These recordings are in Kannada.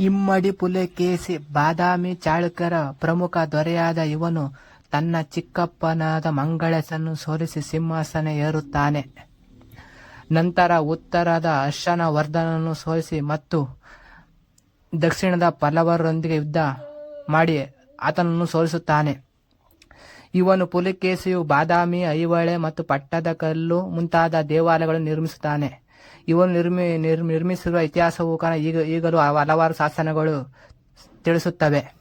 ಇಮ್ಮಡಿ ಪುಲಕೇಶಿ ಬಾದಾಮಿ ಚಾಳುಕ್ಯರ ಪ್ರಮುಖ ದೊರೆಯಾದ ಇವನು ತನ್ನ ಚಿಕ್ಕಪ್ಪನಾದ ಮಂಗಳಸನ್ನು ಸೋಲಿಸಿ ಸಿಂಹಾಸನ ಏರುತ್ತಾನೆ. ನಂತರ ಉತ್ತರದ ಅರ್ಶನ ವರ್ಧನನ್ನು ಸೋಲಿಸಿ ಮತ್ತು ದಕ್ಷಿಣದ ಪಲ್ಲವರೊಂದಿಗೆ ಯುದ್ಧ ಮಾಡಿ ಆತನನ್ನು ಸೋಲಿಸುತ್ತಾನೆ ಇವನು ಪುಲಿಕೇಶಿಯು ಬಾದಾಮಿ, ಐಹೊಳೆ ಮತ್ತು ಪಟ್ಟದಕಲ್ಲು ಮುಂತಾದ ದೇವಾಲಯಗಳನ್ನು ನಿರ್ಮಿಸುತ್ತಾನೆ. ಇವನು ನಿರ್ಮಿ ನಿರ್ ನಿರ್ಮಿಸಿರುವ ಇತಿಹಾಸವು ಕಾರಣ ಈಗ, ಈಗಲೂ ಹಲವಾರು ಶಾಸನಗಳು ತಿಳಿಸುತ್ತವೆ.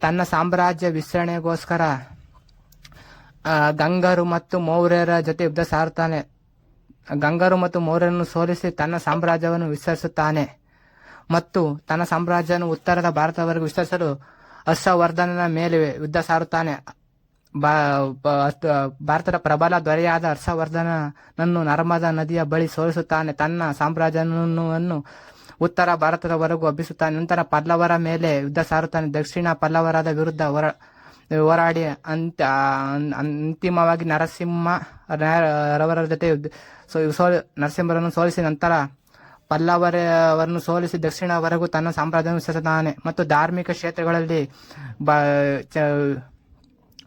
ತನ್ನ ಸಾಮ್ರಾಜ್ಯ ವಿಸ್ತರಣೆಗೋಸ್ಕರ ಗಂಗರು ಮತ್ತು ಮೌರ್ಯರ ಜೊತೆ ಯುದ್ಧ ಸಾರುತ್ತಾನೆ. ಗಂಗರು ಮತ್ತು ಮೌರ್ಯರನ್ನು ಸೋಲಿಸಿ ತನ್ನ ಸಾಮ್ರಾಜ್ಯವನ್ನು ವಿಸ್ತರಿಸುತ್ತಾನೆ. ಮತ್ತು ತನ್ನ ಸಾಮ್ರಾಜ್ಯವನ್ನು ಉತ್ತರದ ಭಾರತವರೆಗೂ ವಿಸ್ತರಿಸಲು ಹರ್ಷವರ್ಧನನ ಮೇಲೆ ಯುದ್ಧ ಸಾರುತ್ತಾನೆ. ಬಾ- ಭಾರತದ ಪ್ರಬಲ ದೊರೆಯಾದ ಹರ್ಷವರ್ಧನನನ್ನು ನರ್ಮದಾ ನದಿಯ ಬಳಿ ಸೋಲಿಸುತ್ತಾನೆ. ತನ್ನ ಸಾಮ್ರಾಜ್ಯವನ್ನು ಉತ್ತರ ಭಾರತದವರೆಗೂ ಹಬ್ಬಿಸುತ್ತಾನೆ ನಂತರ ಪಲ್ಲವರ ಮೇಲೆ ಯುದ್ಧ ಸಾರುತ್ತಾನೆ. ದಕ್ಷಿಣ ಪಲ್ಲವರದ ವಿರುದ್ಧ ಹೊರ, ಹೋರಾಡಿ ಅಂತ್ಯ ಅಂತಿಮವಾಗಿ ನರಸಿಂಹ ರವರ ಜೊತೆ ಸೋ- ನರಸಿಂಹರನ್ನು ಸೋಲಿಸಿ ನಂತರ ಪಲ್ಲವರವನ್ನು ಸೋಲಿಸಿ ದಕ್ಷಿಣವರೆಗೂ ತನ್ನ ಸಾಮ್ರಾಜ್ಯವನ್ನು ವಿಸ್ತರಿಸುತ್ತಾನೆ. ಮತ್ತು ಧಾರ್ಮಿಕ ಕ್ಷೇತ್ರಗಳಲ್ಲಿ ಬ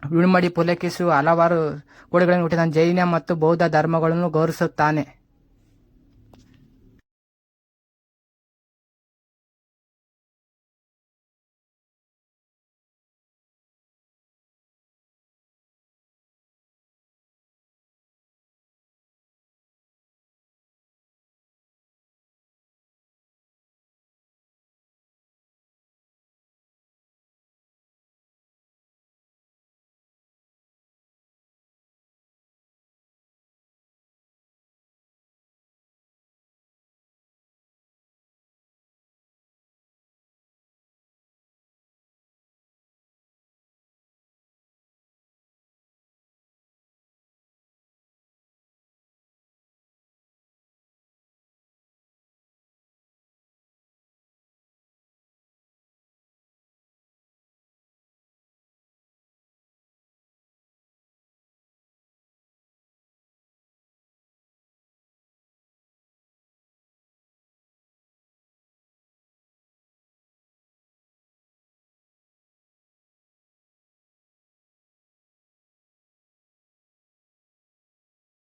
ವಿಳುಮಡಿ ಪುಲಕಿಸುವ ಹಲವಾರು ಕೋಡಿಗಳನ್ನು ಹುಟ್ಟಿದ ಜೈನ ಮತ್ತು ಬೌದ್ಧ ಧರ್ಮಗಳನ್ನು ಗೌರವಿಸುತ್ತಾನೆ.